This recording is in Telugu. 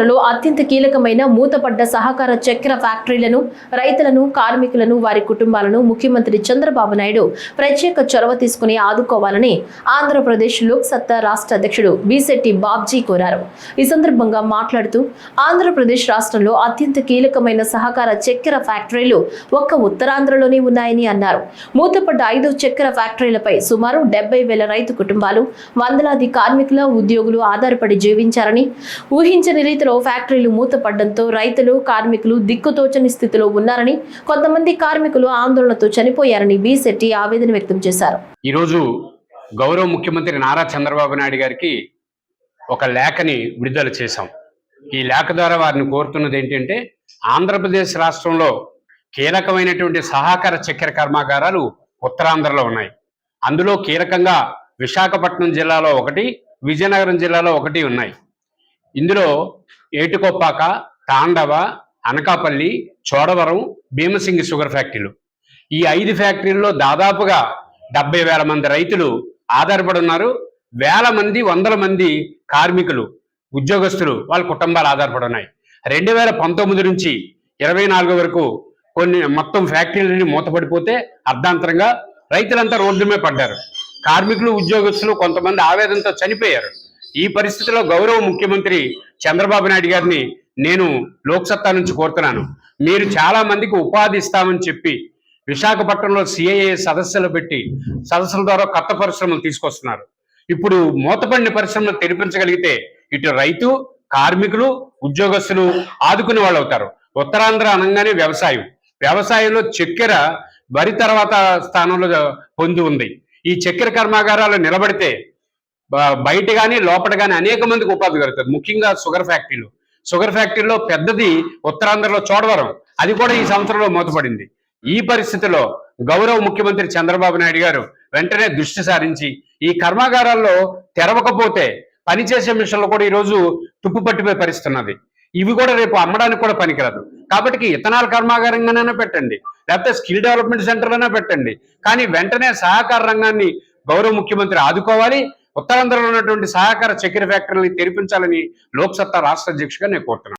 ఆంధ్రలో అత్యంత కీలకమైన మూతపడ్డ సహకార చక్కెర ఫ్యాక్టరీలను రైతులను కార్మికులను వారి కుటుంబాలను ముఖ్యమంత్రి చంద్రబాబు నాయుడు ప్రత్యేక చొరవ తీసుకుని ఆదుకోవాలని ఆంధ్రప్రదేశ్ లోక్ సత్తా రాష్ట్ర అధ్యక్షుడు బీసెట్టి బాబ్జీ కోరారు. ఈ సందర్భంగా మాట్లాడుతూ ఆంధ్రప్రదేశ్ రాష్ట్రంలో అత్యంత కీలకమైన సహకార చక్కెర ఫ్యాక్టరీలు ఒక్క ఉత్తరాంధ్రలోనే ఉన్నాయని అన్నారు. మూతపడ్డ ఐదు చక్కెర ఫ్యాక్టరీలపై సుమారు డెబ్బై వేల రైతు కుటుంబాలు వందలాది కార్మికుల ఉద్యోగులు ఆధారపడి జీవించారని ఊహించని రీతిలో ఫ్యాక్టరీలు మూతపడడంతో రైతులు కార్మికులు దిక్కుతోచని స్థితిలో ఉన్నారని కొంతమంది కార్మికులు ఆందోళనతో చనిపోయారని బి శెట్టి ఆవేదన వ్యక్తం చేశారు. ఈరోజు గౌరవ ముఖ్యమంత్రి నారా చంద్రబాబు నాయుడు గారికి ఒక లేఖని విడుదల చేశాం. ఈ లేఖ ద్వారా వారిని కోరుతున్నది ఏంటంటే ఆంధ్రప్రదేశ్ రాష్ట్రంలో కీలకమైనటువంటి సహకార చక్కెర కర్మాగారాలు ఉత్తరాంధ్రలో ఉన్నాయి. అందులో కీలకంగా విశాఖపట్నం జిల్లాలో ఒకటి విజయనగరం జిల్లాలో ఒకటి ఉన్నాయి. ఇందులో ఏటుకొప్పాక తాండవ అనకాపల్లి చోడవరం భీమసింగి షుగర్ ఫ్యాక్టరీలు. ఈ ఐదు ఫ్యాక్టరీల్లో దాదాపుగా డెబ్బై వేల మంది రైతులు ఆధారపడి ఉన్నారు వేల మంది వందల మంది కార్మికులు ఉద్యోగస్తులు వాళ్ళ కుటుంబాలు ఆధారపడి ఉన్నాయి రెండు వేల పంతొమ్మిది నుంచి ఇరవై నాలుగు వరకు కొన్ని మొత్తం ఫ్యాక్టరీలన్నీ మూతపడిపోతే అర్ధాంతరంగా రైతులంతా రోడ్డు మీద పడ్డారు. కార్మికులు ఉద్యోగస్తులు కొంతమంది ఆవేదనతో చనిపోయారు. ఈ పరిస్థితిలో గౌరవ ముఖ్యమంత్రి చంద్రబాబు నాయుడు గారిని నేను లోక్సత్తా నుంచి కోరుతున్నాను. మీరు చాలా మందికి ఉపాధి ఇస్తామని చెప్పి విశాఖపట్నంలో సిఐఏ సదస్సులు పెట్టి సదస్సుల ద్వారా కొత్త పరిశ్రమలు తీసుకొస్తున్నారు. ఇప్పుడు మూతపడిన పరిశ్రమలు తెరిపించగలిగితే ఇటు రైతు కార్మికులు ఉద్యోగస్తులు ఆదుకునే వాళ్ళు అవుతారు. ఉత్తరాంధ్ర అనగానే వ్యవసాయం. వ్యవసాయంలో చక్కెర వరి తర్వాత స్థానంలో పొంది ఉంది. ఈ చక్కెర కర్మాగారాలు నిలబడితే బయట కానీ లోపల కానీ అనేక మందికి ఉపాధి కలుగుతుంది ముఖ్యంగా షుగర్ ఫ్యాక్టరీలు. షుగర్ ఫ్యాక్టరీలో పెద్దది ఉత్తరాంధ్రలో చోడవరం. అది కూడా ఈ సంవత్సరంలో మూతపడింది. ఈ పరిస్థితిలో గౌరవ ముఖ్యమంత్రి చంద్రబాబు నాయుడు గారు వెంటనే దృష్టి సారించి ఈ కర్మాగారాల్లో తెరవకపోతే పనిచేసే మిషన్లు కూడా ఈరోజు తుప్పు పట్టిపోయి ఉన్నది ఇవి కూడా రేపు అమ్మడానికి కూడా పనికిరాదు. కాబట్టి ఇథనాల్ కర్మాగారంగానైనా పెట్టండి. లేకపోతే స్కిల్ డెవలప్మెంట్ సెంటర్లైనా పెట్టండి. కానీ వెంటనే సహకార రంగాన్ని గౌరవ ముఖ్యమంత్రి ఆదుకోవాలి. ఉత్తరాంధ్రలో ఉన్నటువంటి సహకార చక్కెర ఫ్యాక్టరీని తెరిపించాలని లోక్సత్తా రాష్ట్ర అధ్యక్షుగా నేను కోరుతున్నాను.